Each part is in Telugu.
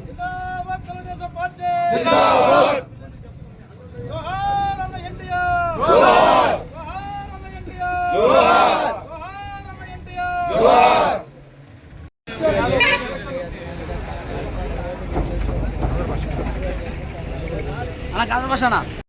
జిందాబాద్ తెలుగుదేశం పార్టీ అన్న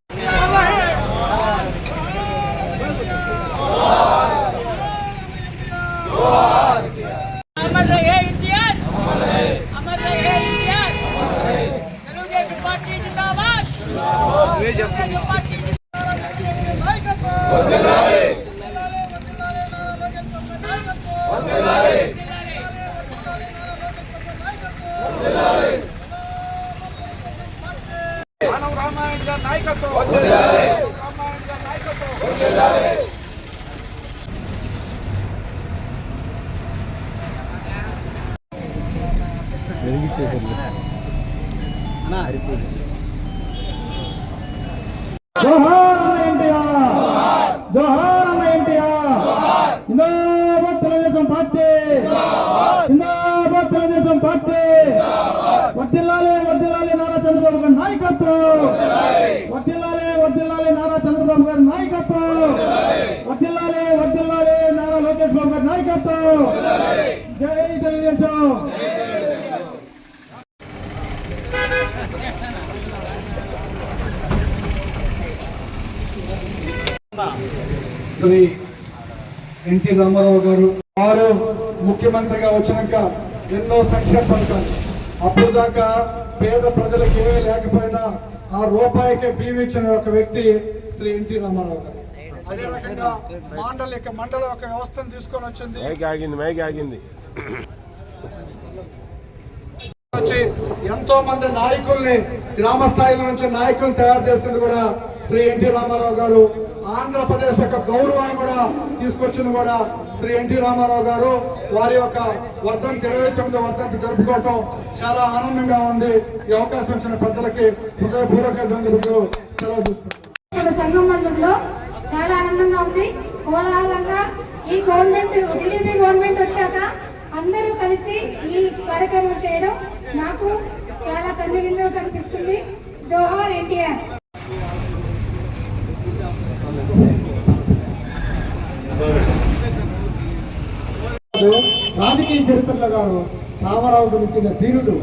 జిందాబాద్. తెలుగుదేశం పార్టీ. వర్దిల్లాలి వర్దిల్లాలి నారా చంద్రబాబు గారి నాయకత్వం. వర్దిల్లాలి వర్దిల్లాలి నారా చంద్రబాబు గారి నాయకత్వం. వర్దిల్లాలి వర్దిల్లాలి నారా లోకేష్ బాబు గారి నాయకత్వం. జై తెలుగుదేశం. శ్రీ ఎన్టీ రామారావు గారు వారు ముఖ్యమంత్రిగా వచ్చినాక ఎన్నో సంక్షేమ పథకాలు. అప్పుడు దాకా పేద ప్రజలకు ఏమీ లేకపోయినా ఆ రూపాయికే బియ్యం ఇచ్చిన ఒక వ్యక్తి శ్రీ ఎన్టీ రామారావు గారు. అదే రకంగా మండల యొక్క మండల యొక్క వ్యవస్థను తీసుకొని వచ్చింది. వచ్చి ఎంతో మంది నాయకుల్ని గ్రామ స్థాయిల నుంచి నాయకుల్ని తయారు చేసింది కూడా శ్రీ ఎన్టీ రామారావు గారు. ఆంధ్రప్రదేశ్ యొక్క గౌరవాన్ని కూడా తీసుకొచ్చింది కూడా శ్రీ ఎన్టీ రామారావు గారు. వారి యొక్క వర్ధంతి ఇరవై తొమ్మిది వర్ధంతి జరుపుకోవటం చాలా ఆనందంగా ఉంది. ఈ అవకాశం ఇచ్చిన పెద్దలకి హృదయపూర్వక ధన్యవాదాలు. సెలవు తీసుకుంటాం మన సంఘం మండలంలో చాలా ఆనందంగా ఉంది. కోలాహలంగా ఈ గవర్నమెంట్ టీడీపీ గవర్నమెంట్ వచ్చాక అందరూ కలిసి ఈ కార్యక్రమం చేయడం నాకు చాలా కన్వీనియంగా కనిపిస్తుంది. జోహార్ ఎన్టీఆర్. రాజకీయ చరిత్రలో గారు రామారావు గురించిన ధీరుడు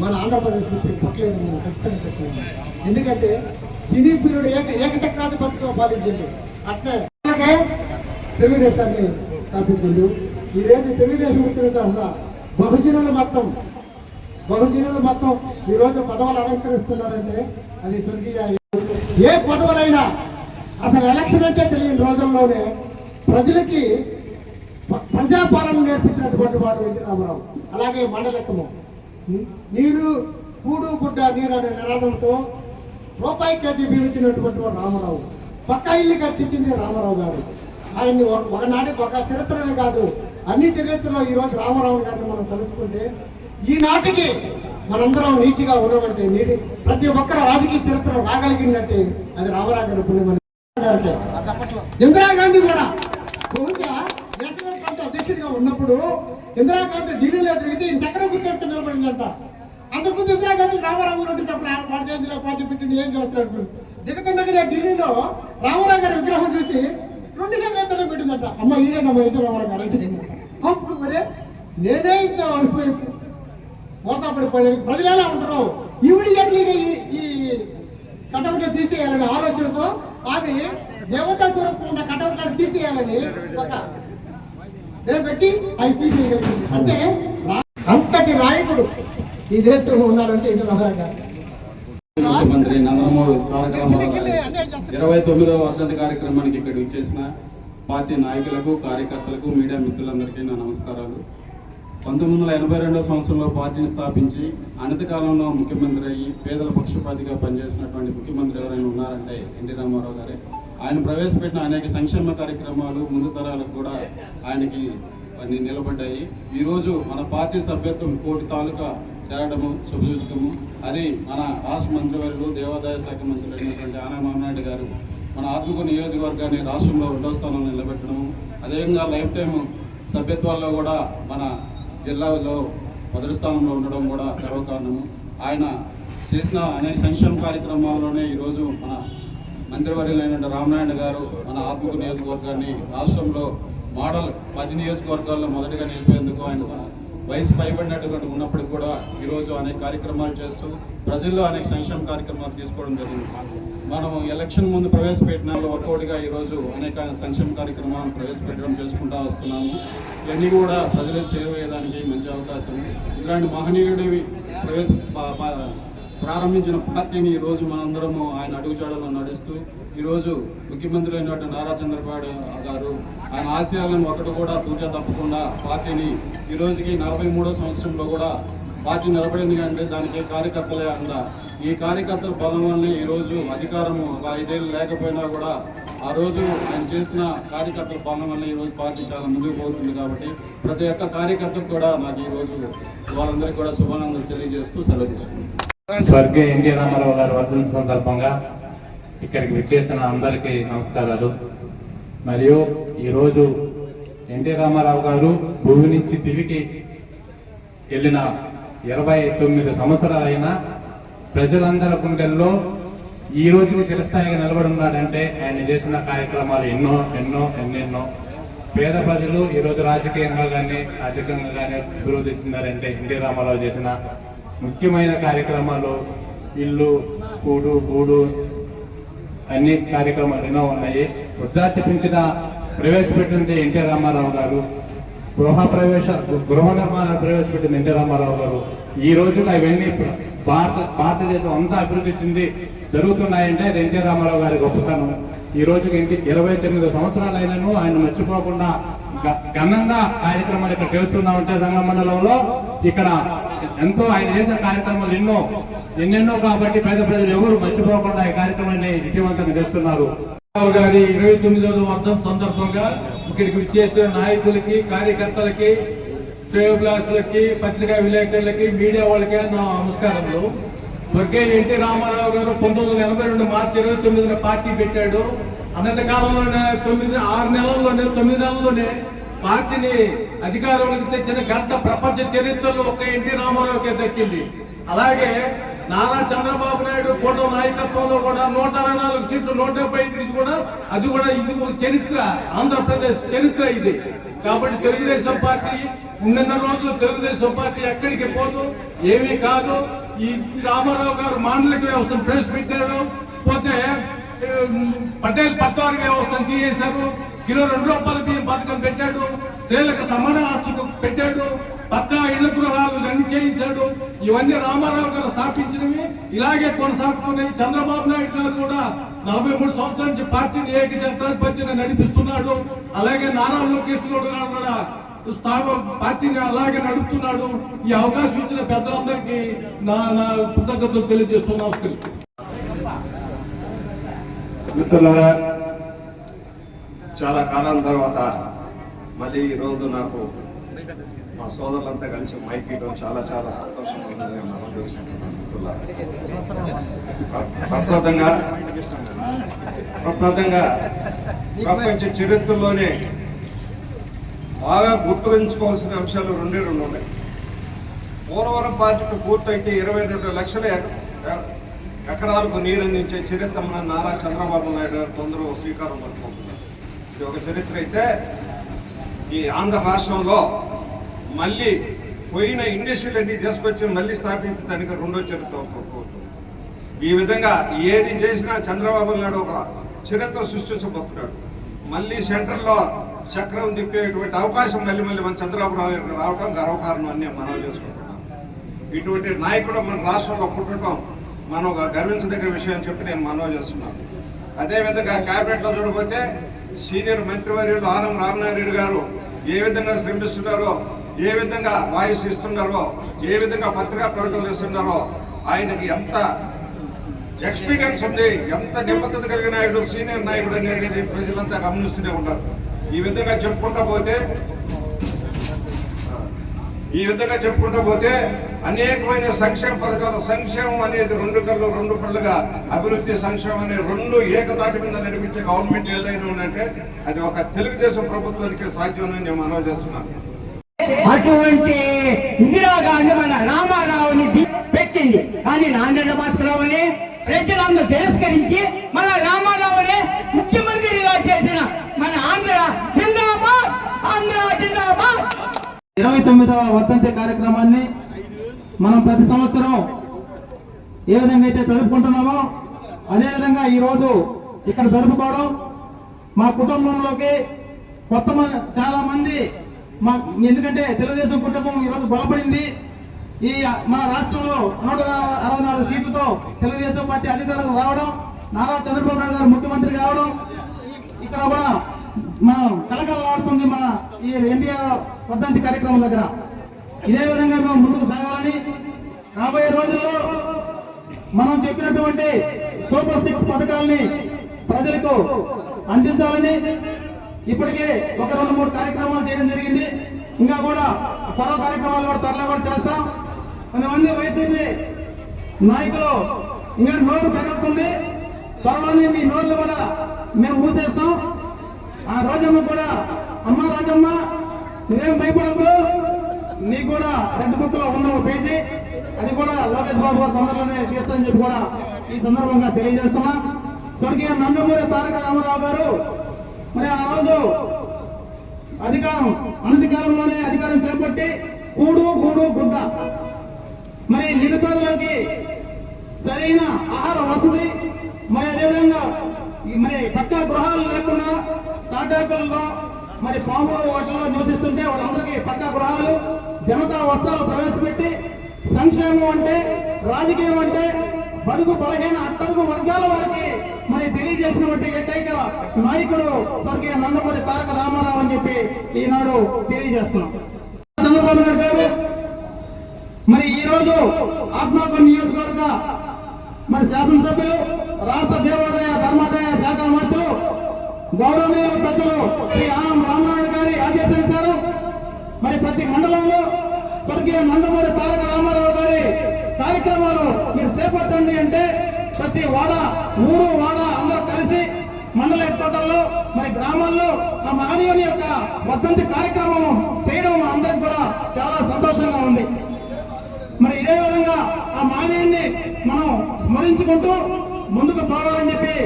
మన ఆంధ్రప్రదేశ్ ఇప్పుడు పక్కలేదు నేను ఖచ్చితంగా చెప్తున్నాను ఎందుకంటే సినీ ప్రియుడు ఏక ఏకచక్రాధిపత్యం పాలించిండు. అట్లే తెలుగుదేశాన్ని స్థాపించిండు. ఈరోజు తెలుగుదేశం వచ్చిన తర్వాత బహుజనులు మొత్తం బహుజనులు మొత్తం ఈరోజు పదవులు అలంకరిస్తున్నారంటే అది స్వర్గీయ ఏ పదవులైనా అసలు ఎలక్షన్ అంటే తెలియని రోజుల్లోనే ప్రజలకి ప్రజాపాలన నేర్పించినటువంటి వాడు వెంకట రామారావు అలాగే మండలకము. నీరు కూడు గుడ్డ నీరు అనే నినాదంతో రూపాయి కేజీ బీవించినటువంటి వాడు రామారావు. పక్క ఇల్లు కట్టించింది రామారావు గారు. ఆయన్ని ఒక- ఒకనాటి ఒక చరిత్రనే కాదు అన్ని చరిత్రలో ఈరోజు రామారావు గారిని మనం తెలుసుకుంటే ఈనాటికి మనందరం నీటిగా ఉండమంటే నీటి ప్రతి ఒక్కరు రాజకీయ చరిత్ర రాగలిగిందంటే అది రామారావు గారి పుణ్యమని గారికి. ఇందిరాగాంధీ కూడా. బహుశా నేషనల్ ఫ్రంట్ అధ్యక్షుడిగా ఉన్నప్పుడు ఇందిరాగాంధీ ఢిల్లీలో తిరిగితే ఈ చక్రం గుర్తేసుకుని నిలబడిందంట. అంతకుముందు ఇందిరాగాంధీ రామారావు గారు చెప్పిన వాడి చేతిలో పార్టీ పెట్టింది ఏం గెలుస్తున్నాడు దిగుతుండగానే ఢిల్లీలో రామారావు గారి విగ్రహం చూసి రెండు సంవత్సరాలు పెట్టిందంట. అమ్మ ఈడేనమ్మ ఇంటి రామారావు గారు అని అప్పుడు మరే నేనే ఇంత అలసిపోయి పోతా పడిపోయాడు ప్రజలు ఎలా ఉంటారు? ఈవిడి ఈ ఈ తీసేయాలనే ఆలోచనతో ఆమె దేవతా స్వరూపం ఉన్న కటౌట్లను తీసేయాలని ఒక పెట్టి అవి తీసేయగలిగింది అంటే అంతటి నాయకుడు ఈ దేశంలో ఉన్నాడంటే ఇది మహారాజా? ముఖ్యమంత్రి నందమూరి ఇరవై తొమ్మిదవ వర్ధంతి కార్యక్రమానికి ఇక్కడ విచ్చేసిన పార్టీ నాయకులకు కార్యకర్తలకు మీడియా మిత్రులందరికీ నా నమస్కారాలు. పంతొమ్మిది వందల ఎనభై రెండవ సంవత్సరంలో పార్టీని స్థాపించి అనతి కాలంలో ముఖ్యమంత్రి అయ్యి పేదల పక్షపాతిగా పనిచేసినటువంటి ముఖ్యమంత్రి ఎవరైనా ఉన్నారంటే ఎన్టీ రామారావు గారే. ఆయన ప్రవేశపెట్టిన అనేక సంక్షేమ కార్యక్రమాలు ముందు తరాలకు కూడా ఆయనకి అన్ని నిలబడ్డాయి. ఈరోజు మన పార్టీ సభ్యత్వం కోటి తాలూకా చేరడము శుభసూచకము. అది మన రాష్ట్ర మంత్రివర్యులు దేవాదాయ శాఖ మంత్రి అయినటువంటి ఆనా నాయుడు గారు మన ఆత్మకూరు నియోజకవర్గాన్ని రాష్ట్రంలో రెండో స్థానంలో నిలబెట్టడము. అదేవిధంగా లైఫ్ టైం సభ్యత్వాల్లో కూడా మన జిల్లాలో మొదటి స్థానంలో ఉండడం కూడా గర్వకారణము. ఆయన చేసిన అనేక సంక్షేమ కార్యక్రమాల్లోనే ఈరోజు మన మంత్రివర్యులైన రామనారాయణ గారు మన ఆత్మకు నియోజకవర్గాన్ని రాష్ట్రంలో మోడల్ పది నియోజకవర్గాల్లో మొదటిగా నిలిపేందుకు ఆయన వయసు పైబడినటువంటి ఉన్నప్పటికి కూడా ఈరోజు అనేక కార్యక్రమాలు చేస్తూ ప్రజల్లో అనేక సంక్షేమ కార్యక్రమాలు తీసుకోవడం జరిగింది. మనం ఎలక్షన్ ముందు ప్రవేశపెట్టిన ఒక్కొక్కటిగా ఈరోజు అనేక సంక్షేమ కార్యక్రమాలను ప్రవేశపెట్టడం చేసుకుంటూ వస్తున్నాము. ఇవన్నీ కూడా ప్రజలకు చేరువేయడానికి మంచి అవకాశం ఇలాంటి మహనీయుడివి ప్రవేశ ప్రారంభించిన పార్టీని ఈరోజు మనందరము ఆయన అడుగుజాడలో నడుస్తూ ఈరోజు ముఖ్యమంత్రి అయినటువంటి నారా చంద్రబాబు గారు ఆయన ఆశయాలను ఒకటి కూడా తూచా తప్పకుండా పార్టీని ఈ రోజుకి నలభై మూడో సంవత్సరంలో కూడా పార్టీ నిలబడింది అంటే దానికి కార్యకర్తలే అండ ఈ కార్యకర్తల బలం వల్లే ఈరోజు అధికారము ఒక ఐదేళ్ళు లేకపోయినా కూడా ఆ రోజు ఆయన చేసిన కార్యకర్తల బలం వల్ల ఈ రోజు పార్టీ చాలా ముందుకు పోతుంది కాబట్టి ప్రతి ఒక్క కార్యకర్తకు కూడా నాకు ఈరోజు వాళ్ళందరికీ కూడా శుభానందం తెలియజేస్తూ సెలవు తీసుకుంటాను స్వర్గీయ ఎన్టీ రామారావు గారు వర్ధన సందర్భంగా ఇక్కడికి విచ్చేసిన అందరికీ నమస్కారాలు. మరియు ఈరోజు ఎన్టీ రామారావు గారు భూమి నుంచి దివికి వెళ్ళిన ఇరవై తొమ్మిది సంవత్సరాలైన ప్రజలందరి గుండెల్లో ఈ రోజుకి చిరస్థాయిగా నిలబడి ఉన్నాడంటే ఆయన చేసిన కార్యక్రమాలు ఎన్నో ఎన్నో ఎన్నెన్నో. పేద ప్రజలు ఈ రోజు రాజకీయంగా కానీ ఆర్థికంగా కానీ అభివృద్ధి చెందారంటే ఎన్టీ రామారావు చేసిన ముఖ్యమైన కార్యక్రమాలు ఇల్లు కూడు గూడు అన్ని కార్యక్రమాలు ఎన్నో ఉన్నాయి. వృద్ధాప్య పెంచిన ప్రవేశపెట్టింది ఎన్టీ రామారావు గారు. గృహ ప్రవేశ గృహ నిర్మాణాలు ప్రవేశపెట్టింది ఎన్టీ రామారావు గారు. ఈ రోజున అవన్నీ భారత భారతదేశం అంతా అభివృద్ధి చెంది జరుగుతున్నాయంటే అది ఎన్టీ రామారావు గారి గొప్పతనం. ఈ రోజుకి ఇంటి ఇరవై తొమ్మిది సంవత్సరాలైనను ఆయన మర్చిపోకుండా ఘనంగా కార్యక్రమాలు ఇక్కడ చేస్తున్నామంటే ఉంటే మండలంలో ఇక్కడ ఎంతో ఆయన చేసిన కార్యక్రమాలు ఎన్నో ఎన్నెన్నో కాబట్టి పేద ప్రజలు ఎవరు మర్చిపోకుండా ఈ కార్యక్రమాన్ని విజయవంతంగా చేస్తున్నారు. గారి ఇరవై తొమ్మిదవ వర్ధం సందర్భంగా ఇక్కడికి విచ్చేసిన నాయకులకి కార్యకర్తలకి శ్రేయోభిలాసులకి పత్రికా విలేకరులకి మీడియా వాళ్ళకి నా నమస్కారములు. స్వర్గీయ ఎన్టీ రామారావు గారు పంతొమ్మిది వందల ఎనభై రెండు మార్చి ఇరవై తొమ్మిదిన పార్టీ పెట్టాడు. అనంతకాలంలోనే తొమ్మిది ఆరు నెలల్లోనే తొమ్మిది నెలల్లోనే పార్టీని అధికారంలోకి తెచ్చిన ఘట్ట ప్రపంచ చరిత్రలో ఒక ఎన్టీ రామారావుకే దక్కింది. అలాగే నారా చంద్రబాబు నాయుడు కూటమి నాయకత్వంలో కూడా నూట అరవై నాలుగు సీట్లు నూట డెబ్బై ఐదు కూడా అది కూడా ఇది చరిత్ర ఆంధ్రప్రదేశ్ చరిత్ర ఇది. కాబట్టి తెలుగుదేశం పార్టీ ఉన్నన్న రోజులు తెలుగుదేశం పార్టీ ఎక్కడికి పోదు ఏమీ కాదు. ఈ రామారావు గారు మాండలిక వ్యవస్థను ప్రవేశపెట్టారు. పోతే పటేల్ పత్వార్ వ్యవస్థను తీసేశారు. కిలో రెండు రూపాయల బియ్యం పథకం పెట్టాడు. స్త్రీలకు సమాన ఆస్తులు పెట్టాడు. పక్కా ఇళ్ళ గృహాలు అన్ని చేయించాడు. ఇవన్నీ రామారావు గారు స్థాపించినవి. ఇలాగే కొనసాగుతున్నాయి. చంద్రబాబు నాయుడు గారు కూడా నలభై మూడు సంవత్సరాల నుంచి పార్టీని ఏకచక్రాధిపత్యంగా నడిపిస్తున్నాడు. అలాగే నారా లోకేష్ గౌడ్ గారు కూడా పార్టీని అలాగే నడుపుతున్నాడు. ఈ అవకాశం ఇచ్చిన పెద్దలందరికీ నా నా కృతజ్ఞతలు తెలియజేస్తున్నాం మిత్రులారా చాలా కాలం తర్వాత మళ్ళీ ఈరోజు నాకు మా సోదరులంతా కలిసి మైక్ ఇవ్వడం చాలా చాలా సంతోషంగా ఉందని నేను మనం చేసుకుంటున్నాను ప్రపంచ చరిత్రలోనే బాగా గుర్తుంచుకోవాల్సిన అంశాలు రెండే రెండు ఉన్నాయి. పోలవరం ప్రాజెక్టు పూర్తయితే ఇరవై రెండు లక్షల ఎకరాలకు నీరు అందించే చరిత్ర మన నారా చంద్రబాబు నాయుడు గారు తొందరగా శ్రీకారం పట్టుకుంటున్నారు. ఇది ఒక చరిత్ర అయితే ఈ ఆంధ్ర రాష్ట్రంలో మళ్ళీ పోయిన ఇండస్ట్రీలు అన్ని తీసుకొచ్చి మళ్ళీ స్థాపించడానికి రెండో చరిత్ర అవుతుంది ఈ విధంగా ఏది చేసినా చంద్రబాబు నాయుడు ఒక చరిత్ర సృష్టించబోతున్నాడు. మళ్ళీ సెంట్రల్లో చక్రం తిప్పేటువంటి అవకాశం మళ్ళీ మళ్ళీ మన చంద్రబాబు నాయుడు రావడం గర్వకారణం అని మనం చేసుకుంటున్నాం చేసుకుంటున్నాను. ఇటువంటి నాయకుడు మన రాష్ట్రంలో పుట్టడం మనం ఒక విషయం అని చెప్పి నేను మనవి చేస్తున్నాను. అదేవిధంగా క్యాబినెట్లో చూడబోతే సీనియర్ మంత్రివర్యులు ఆనం రామనారాయణ గారు ఏ విధంగా శ్రమిస్తున్నారో ఏ విధంగా వాయిస్ ఇస్తున్నారో ఏ విధంగా పత్రికా ప్రకటనలు ఇస్తున్నారో ఆయనకి ఎంత ఎక్స్పీరియన్స్ ఉంది ఎంత నిబద్ధత కలిగిన నాయుడు సీనియర్ నాయకుడు అనేది ప్రజలంతా గమనిస్తూనే ఉంటారు ఈ విధంగా చెప్పుకుంటా పోతే ఈ విధంగా చెప్పుకుంటూ పోతే అనేకమైన సంక్షేమ పథకాలు సంక్షేమం అనేది రెండు కళ్ళు రెండు పళ్ళుగా అభివృద్ధి సంక్షేమం అనే రెండు ఏకతాటి మీద నడిపించే గవర్నమెంట్ ఏదైనా ఉందంటే అది ఒక తెలుగుదేశం ప్రభుత్వానికి సాధ్యమని నేను మనవి చేస్తున్నాను. అటువంటి ఇందిరాగాంధీ మన రామారావుని పెట్టింది. కానీ నాందేడ భాస్కరరావుని ప్రజలందరూ తిరస్కరించి మన రామారావుని ముఖ్యమంత్రిగా చేసిన మన ఆంధ్ర జిందాబాద్! ఆంధ్ర జిందాబాద్! ఇరవై తొమ్మిదవ వర్ధంతి కార్యక్రమాన్ని మనం ప్రతి సంవత్సరం ఏ విధంగా అయితే జరుపుకుంటున్నామో అదేవిధంగా ఈరోజు ఇక్కడ జరుపుకోవడం మా కుటుంబంలోకి కొత్త చాలా మంది మా ఎందుకంటే తెలుగుదేశం కుటుంబం ఈ రోజు బలపడింది ఈ మన రాష్ట్రంలో నూట అరవై నాలుగు సీట్లతో తెలుగుదేశం పార్టీ అధికారులకు రావడం నారా చంద్రబాబు నాయుడు గారు ముఖ్యమంత్రి కావడం ఇక్కడ కూడా మనం కలకలలాడుతుంది మన ఈ ఎన్టీఆర్ వర్ధంతి కార్యక్రమం దగ్గర. ఇదే విధంగా మేము ముందుకు సాగాలని రాబోయే రోజుల్లో మనం చెప్పినటువంటి సూపర్ సిక్స్ పథకాలని ప్రజలకు అందించాలని ఇప్పటికే ఒక రెండు మూడు కార్యక్రమాలు చేయడం జరిగింది. ఇంకా కూడా కొరవ కార్యక్రమాలు కూడా త్వరలో కూడా చేస్తాం. కొంతమంది వైసీపీ నాయకులు ఇంకా నోరు పెరుగుతుంది. త్వరలోనే మీ నోర్లు కూడా మేము మూసేస్తాం. ఆ రాజమ్మ కూడా అమ్మ రాజమ్మ నువ్వేం భయపడద్దు నీకు కూడా రెండు బుక్లో ఉన్న ఒక పేజీ. అది కూడా లోకేష్ బాబు గారు తొందరలోనే తీస్తానని చెప్పి కూడా ఈ సందర్భంగా తెలియజేస్తున్నా. స్వర్గీయ నందమూరి తారక రామారావు గారు మరి ఆ రోజు అధికారం అనధికారంలోనే అధికారం చేపట్టి కూడు గూడు గుడ్డ. మరి నిరుపేదలకి సరైన ఆహార వసతి మరి అదేవిధంగా మరి పక్కా గృహాలు లేకుండా తాటాకుల్లో మరి పాము వాటిలో నివసిస్తుంటే వాళ్ళందరికీ పక్కా గృహాలు జనతా వస్త్రాలు ప్రవేశపెట్టి సంక్షేమం అంటే రాజకీయం అంటే బడుగు బలహీన అట్టడుగు వర్గాల వారికి మరి తెలియజేసినటువంటి ఏకైక నాయకుడు స్వర్గీయ నందమూరి తారక రామారావు అని చెప్పి ఈనాడు తెలియజేస్తున్నాం. చంద్రబాబు నాయుడు గారు మరి ఈ రోజు ఆత్మకూరు నియోజకవర్గ మరి శాసనసభ్యులు రాష్ట్ర దేవాదాయ ధర్మాదాయ శాఖ మంత్రులు గౌరవనీయులు పెద్దలు శ్రీ ఆనం రామనాయుడు గారి ఆదేశించారు మరి ప్రతి మండలంలో స్వర్గీయ నందమూరి తారక రామారావు గారి కార్యక్రమాలు మీరు చేపట్టండి అంటే ప్రతి వాడ ఊరు వాడ అందరూ కలిసి మండల హెడ్ మరి గ్రామాల్లో ఆ మహనీయుని యొక్క వర్ధంతి కార్యక్రమం చేయడం మా అందరికి కూడా చాలా సంతోషంగా ఉంది. మరి ఇదే విధంగా ఆ మహనీయుని మనం స్మరించుకుంటూ ముందుకు పోవాలని చెప్పి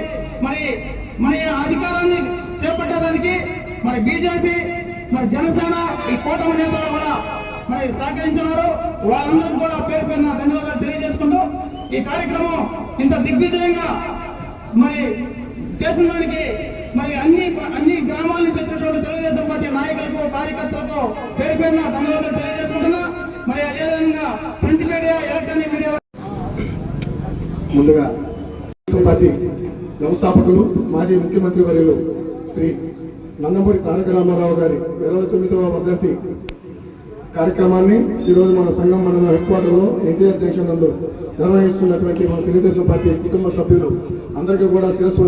మరి మన అధికారాన్ని చేపట్టడానికి మరి బీజేపీ మరి జనసేన ఈ కూటమి నేతలు కూడా మరి సహకరించినారు. వాళ్ళందరికీ కూడా పేరు పేరున ధన్యవాదాలు తెలియజేసుకుంటూ ఈ కార్యక్రమం ఇంత దిగ్విజయంగా మరి చేసిన దానికి మరి అన్ని అన్ని గ్రామాలను తెచ్చినటువంటి తెలుగుదేశం పార్టీ నాయకులకు కార్యకర్తలకు పేరు పేరున ధన్యవాదాలు తెలియజేసుకుంటున్నా. మరి అదేవిధంగా ప్రింట్ మీడియా ఎలక్ట్రానిక్ మీడియా ముందుగా పార్టీ వ్యవస్థాపకులు మాజీ ముఖ్యమంత్రి వర్యులు శ్రీ నందమూరి తారక రామారావు గారి ఇరవై తొమ్మిదవ వర్ధంతి కార్యక్రమాన్ని ఈరోజు మన సంఘం మండలం హెడ్ క్వార్టర్లో ఎన్టీఆర్ జంక్షన్ నందు నిర్వహిస్తున్నటువంటి మన తెలుగుదేశం పార్టీ కుటుంబ సభ్యులు అందరికీ కూడా శిరస్సు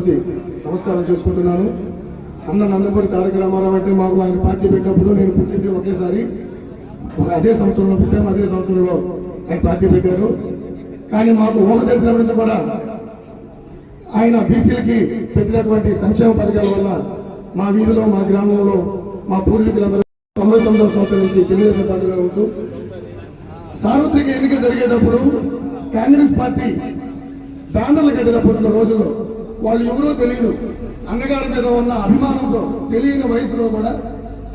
నమస్కారం చేసుకుంటున్నాను. అన్న నందమూరి తారక రామారావు అంటే మాకు ఆయన పార్టీ పెట్టినప్పుడు నేను పుట్టింది ఒకేసారి. ఒక అదే సంవత్సరంలో పుట్టాము అదే సంవత్సరంలో ఆయన పార్టీ పెట్టారు. కానీ మాకు ఊహ తెలిసినప్పటి నుంచి కూడా ఆయన బీసీలకి పెట్టినటువంటి సంక్షేమ పథకాల వల్ల మా వీధిలో మా గ్రామంలో మా పూర్వీకులందరూ తొంభై తొమ్మిదవ సంవత్సరం నుంచి తెలుగుదేశం పార్టీలో అవుతూ సార్వత్రిక ఎన్నిక జరిగేటప్పుడు కాంగ్రెస్ పార్టీ బ్యానర్లు కట్టినప్పుడు రోజుల్లో వాళ్ళు ఎవరో తెలియదు. అన్నగారి మీద ఉన్న అభిమానంతో తెలియని వయసులో కూడా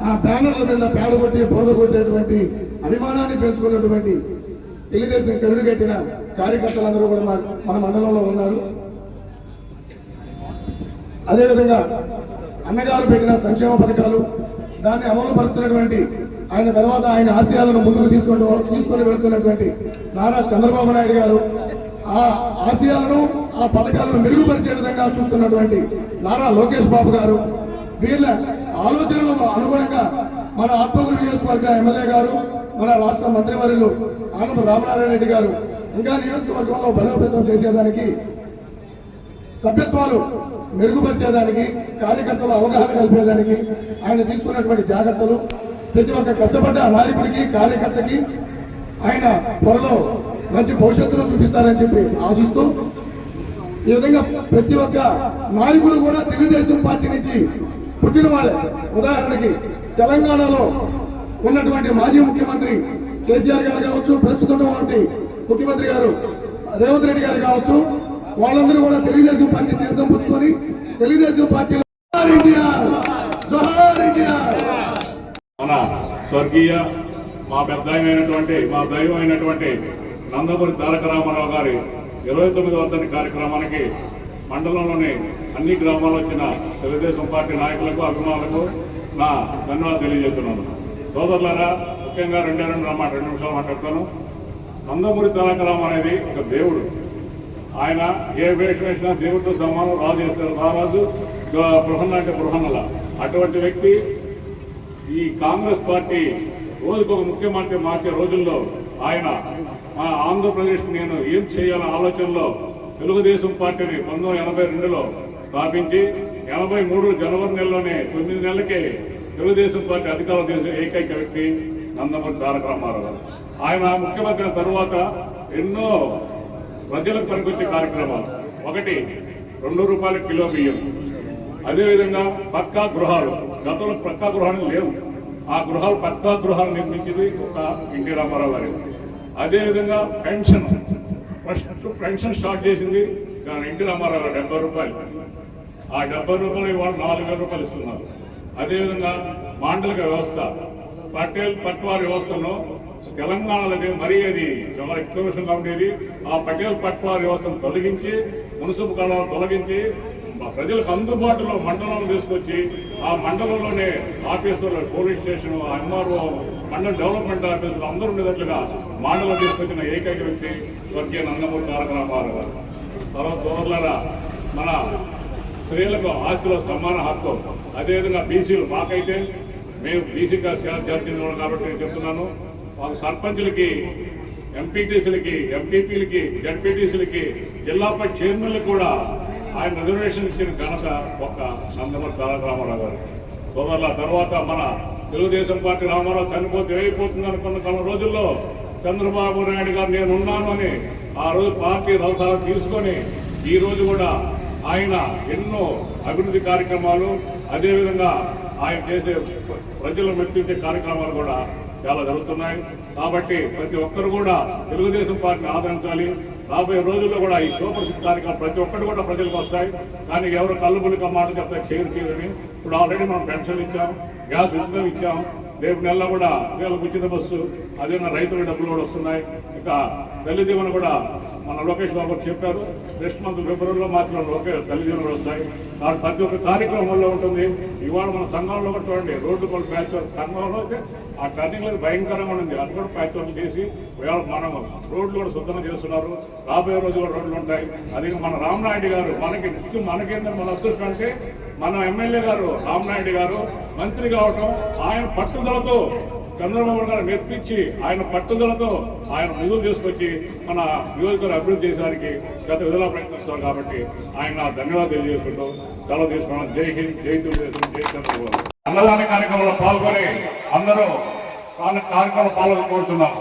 ఆ బ్యానర్ల మీద పేడ కొట్టి బోధ కొట్టేటువంటి అభిమానాన్ని పెంచుకున్నటువంటి తెలుగుదేశం కరుడు కట్టిన కార్యకర్తలందరూ కూడా మన మండలంలో ఉన్నారు. అదేవిధంగా అన్నగారు పెట్టిన సంక్షేమ పథకాలు దాన్ని అమలు పరుస్తున్నటువంటి ఆయన తర్వాత ఆయన ఆశయాలను ముందుకు తీసుకుంటూ తీసుకొని వెళ్తున్నటువంటి నారా చంద్రబాబు నాయుడు గారు ఆ ఆశయాలను ఆ పథకాలను మెరుగుపరిచే విధంగా చూస్తున్నటువంటి నారా లోకేష్ బాబు గారు వీళ్ళ ఆలోచనలకు అనుగుణంగా మన ఆత్మగురు నియోజకవర్గ ఎమ్మెల్యే గారు మన రాష్ట్ర మంత్రివర్యులు ఆనంద రామనారాయణ రెడ్డి గారు ఇంకా నియోజకవర్గంలో బలోపేతం చేసేదానికి సభ్యత్వాలు మెరుగుపరిచేదానికి కార్యకర్తల అవగాహన కల్పేదానికి ఆయన తీసుకున్నటువంటి జాగ్రత్తలు. ప్రతి ఒక్క కష్టపడ్డ నాయకుడికి కార్యకర్తకి ఆయన త్వరలో మంచి భవిష్యత్తును చూపిస్తారని చెప్పి ఆశిస్తూ ఈ విధంగా ప్రతి ఒక్క నాయకుడు కూడా తెలుగుదేశం పార్టీ నుంచి పుట్టిన వాళ్ళే. ఉదాహరణకి తెలంగాణలో ఉన్నటువంటి మాజీ ముఖ్యమంత్రి కేసీఆర్ గారు కావచ్చు ప్రస్తుతం ఉన్నటువంటి ముఖ్యమంత్రి గారు రేవంత్ రెడ్డి గారు కావచ్చు వాళ్ళందరూ కూడా తెలుగుదేశం పార్టీ తీర్థం పుచ్చుకొని తెలుగుదేశం పార్టీ మన స్వర్గీయ మా పెద్ద అయినటువంటి మా దైవం అయినటువంటి నందమూరి తారక రామారావు గారి ఇరవై తొమ్మిది వర్ధని కార్యక్రమానికి మండలంలోని అన్ని గ్రామాల్లో వచ్చిన తెలుగుదేశం పార్టీ నాయకులకు అభిమానులకు నా ధన్యవాదాలు తెలియజేస్తున్నాను. సోదరులారా ముఖ్యంగా రెండే రెండు రమ్మ రెండు నిమిషాలు మాట్లాడతాను. నందమూరి తారక రామ అనేది ఒక దేవుడు. ఆయన ఏ వేషం వేసినా దేవుడితో సమానం రాజు చేస్తారు. రారాజు బృహన్న అంటే బృహన్నల అటువంటి వ్యక్తి ఈ కాంగ్రెస్ పార్టీ రోజుకు ఒక ముఖ్యమంత్రి మార్చే రోజుల్లో ఆయన మా ఆంధ్రప్రదేశ్ నేను ఏం చేయాలనే ఆలోచనలో తెలుగుదేశం పార్టీని పంతొమ్మిది ఎనభై రెండులో స్థాపించి ఎనభై మూడు జనవరి నెలలోనే తొమ్మిది నెలలకే తెలుగుదేశం పార్టీ అధికారం చేసే ఏకైక వ్యక్తి నందమూరి తారక రామారావు. ఆయన ముఖ్యమంత్రి అయిన తరువాత ఎన్నో ప్రజలకు పనికొచ్చే కార్యక్రమాలు. ఒకటి రెండు రూపాయల కిలో బియ్యం. అదేవిధంగా పక్కా గృహాలు. గతంలో పక్కా గృహాలు లేవు. ఆ గృహాలు పక్కా గృహాలు నిర్మించింది ఒక ఎన్టీ రామారావు గారు. అదేవిధంగా పెన్షన్. ఫస్ట్ పెన్షన్ స్టార్ట్ చేసింది ఎన్టీ రామారావు గారు డెబ్బై రూపాయలు. ఆ డెబ్బై రూపాయలు ఇవాళ నాలుగు వేల రూపాయలు ఇస్తున్నారు. అదేవిధంగా మాండలిక వ్యవస్థ. పటేల్ పట్వార్ వ్యవస్థను తెలంగాణలోకి మరీ అది చాలా ఎక్కువ ఉండేది. ఆ పటేల్ పట్వార్ వ్యవస్థను తొలగించి మున్సిపల్ కాలం తొలగించి ప్రజలకు అందుబాటులో మండలం తీసుకొచ్చి ఆ మండలంలోనే ఆఫీసర్లు పోలీస్ స్టేషన్ ఎంఆర్ఓ మండల డెవలప్మెంట్ ఆఫీసులు అందరూ ఉండేటట్లుగా మండలం తీసుకొచ్చిన ఏకైక వ్యక్తి స్వర్గీయ నందమూరి తారక రామారావు గారు. తర్వాత సోదరులారా మన స్త్రీలకు ఆస్తిలో సమాన హక్కు. అదేవిధంగా బీసీలు మాకైతే మేము బీసీ జాతి కాబట్టి నేను చెప్తున్నాను. మాకు సర్పంచులకి ఎంపీటీసీలకి ఎంపీపీలకి జడ్పీటీసీలకి జిల్లా పరిషత్ చైర్మన్లకు కూడా ఆయన రిజర్వేషన్ ఇచ్చిన ఘనత ఒక్క నందమూరి తారక రామారావు గారు. సోదరుల తర్వాత మన తెలుగుదేశం పార్టీ రామారావు చనిపోతే అయిపోతుంది అనుకున్న కొన్ని రోజుల్లో చంద్రబాబు నాయుడు గారు నేను ఉన్నాను అని ఆ రోజు పార్టీ రవసాలు తీసుకొని ఈ రోజు కూడా ఆయన ఎన్నో అభివృద్ధి కార్యక్రమాలు అదేవిధంగా ఆయన చేసే ప్రజలు మెప్పించే కార్యక్రమాలు కూడా చాలా జరుగుతున్నాయి. కాబట్టి ప్రతి ఒక్కరు కూడా తెలుగుదేశం పార్టీని ఆదరించాలి. రాబోయే రోజుల్లో కూడా ఈ సూపర్ కార్యక్రమం ప్రతి ఒక్కటి కూడా ప్రజలకు వస్తాయి. కానీ ఎవరు కళ్ళు పులిక మాట చెప్తే చేయరు ఇప్పుడు ఆల్రెడీ మనం పెన్షన్ ఇచ్చాం గ్యాస్ ఉచితం ఇచ్చాం. రేపు నెలలో కూడా ఉచిత బస్సు అదే రైతుల డబ్బులు కూడా వస్తున్నాయి. ఇక తల్లి దీవెన కూడా మన లోకేష్ బాబు చెప్పారు నెక్స్ట్ మంత్ ఫిబ్రవరిలో మాత్రం లోకే తల్లిదండ్రులు వస్తాయి. దాని ప్రతి ఒక్క కార్యక్రమంలో ఉంటుంది. ఇవాళ మన సంఘంలో కూడా చూడండి రోడ్డు పలు ప్యాచ్ వర్క్ సంఘంలో అయితే ఆ టర్నింగ్ లేదు భయంకరంగా ఉంది. అది కూడా ప్యాచ్ వర్క్ చేసి ఇవాళ మనం రోడ్లు కూడా శుద్ధం చేస్తున్నారు. రాబోయే రోజు కూడా రోడ్లు ఉంటాయి. అది మన రామనాయుడు గారు మనకి ముఖ్యం మనకేందని మన అదృష్టం అంటే మన ఎమ్మెల్యే గారు రామనాయుడు గారు మంత్రి కావటం ఆయన పట్టుదలతో చంద్రబాబు గారు మెప్పించి ఆయన పట్టుదలతో ఆయన నిధులు తీసుకొచ్చి మన నియోజకవర్గ అభివృద్ధి చేయడానికి గత విధులా ప్రయత్నిస్తారు కాబట్టి ఆయన ధన్యవాదాలు తెలియజేసుకుంటూ సెలవు తీసుకున్నాం జై హింద్ జై తెలుగుదేశం జై చంద్రబాబు అన్నదాన కార్యక్రమంలో పాల్గొని అందరూ కార్యక్రమంలో పాల్గొని కోరుతున్నాం.